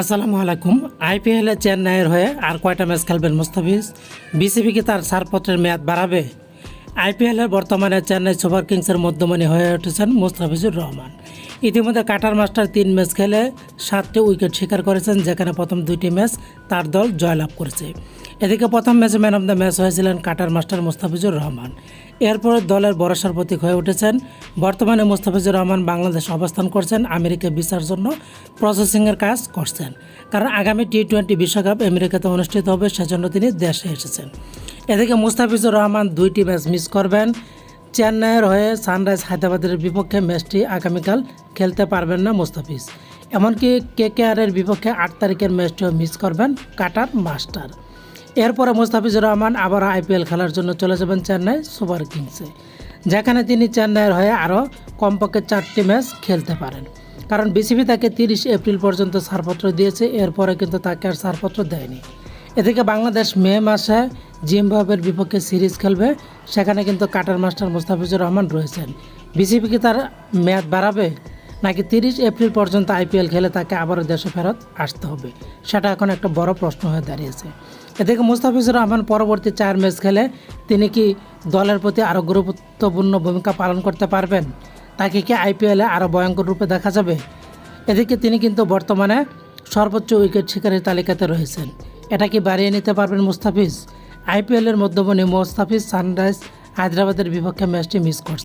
আসসালামু আলাইকুম। আইপিএলে চেন্নাইয়ের হয়ে আর কয়টা ম্যাচ খেলবেন মুস্তাফিজ? বিসিবি কি তার ছাড়পত্রের মেয়াদ বাড়াবে? আইপিএলের বর্তমানে চেন্নাই সুপার কিংসের মধ্যমণি হয়ে উঠেছেন মুস্তাফিজুর রহমান। ইতিমধ্যে কাটার মাস্টার তিন ম্যাচ খেলে সাতটি উইকেট শিকার করেছেন, যেখানে প্রথম দুইটি ম্যাচ তার দল জয়লাভ করেছে। এদিকে প্রথম ম্যাচে ম্যান অফ দ্য ম্যাচ হয়েছিলেন কাটার মাস্টার মুস্তাফিজুর রহমান। এরপর দলের ভরসার প্রতীক হয়ে উঠেছেন বর্তমানে মুস্তাফিজুর রহমান বাংলাদেশে অবস্থান করছেন, আমেরিকা ভিসার জন্য প্রসেসিংয়ের কাজ করছেন। কারণ আগামী টি টোয়েন্টি বিশ্বকাপ আমেরিকাতে অনুষ্ঠিত হবে, সেজন্য তিনি দেশে এসেছেন। এদিকে মুস্তাফিজুর রহমান দুইটি ম্যাচ মিস করবেন। চেন্নাইয়ের হয়ে সানরাইজ হায়দ্রাবাদের বিপক্ষে ম্যাচটি আগামীকাল খেলতে পারবেন না মুস্তাফিজ। এমনকি কে কে আরের বিপক্ষে আট তারিখের ম্যাচটিও মিস করবেন কাটার মাস্টার। এরপরে মুস্তাফিজুর রহমান আবার আইপিএল খেলার জন্য চলে যাবেন চেন্নাই সুপার কিংসে, যেখানে তিনি চেন্নাইয়ের হয়ে আরও কমপক্ষে চারটি ম্যাচ খেলতে পারেন। কারণ বিসিবি তাকে তিরিশ এপ্রিল পর্যন্ত ছাড়পত্র দিয়েছে, এরপরে কিন্তু তাকে আর ছাড়পত্র দেয়নি। এদিকে বাংলাদেশ মে মাসে জিম্বাবুয়ের বিপক্ষে সিরিজ খেলবে, সেখানে কিন্তু কাটার মাস্টার মুস্তাফিজুর রহমান রয়েছেন। বিসিবি কি তার মেয়াদ বাড়াবে? নাকি তিরিশ এপ্রিল পর্যন্ত আইপিএল খেলে তাকে আবারও দেশে ফেরত আসতে হবে? সেটা এখন একটা বড় প্রশ্ন হয়ে দাঁড়িয়েছে। এদিকে মুস্তাফিজুর রহমান পরবর্তী চার ম্যাচ খেলে তিনি কি দলের প্রতি আরও গুরুত্বপূর্ণ ভূমিকা পালন করতে পারবেন? তাকে কি আইপিএলে আরও ভয়ঙ্কর রূপে দেখা যাবে? এদিকে তিনি কিন্তু বর্তমানে সর্বোচ্চ উইকেট শিকারের তালিকাতে রয়েছেন। এটা কি বাড়িয়ে নিতে পারবেন মুস্তাফিজ? আইপিএলের মধ্যমণি মুস্তাফিজ সানরাইজ হায়দ্রাবাদের বিপক্ষে ম্যাচটি মিস করছে।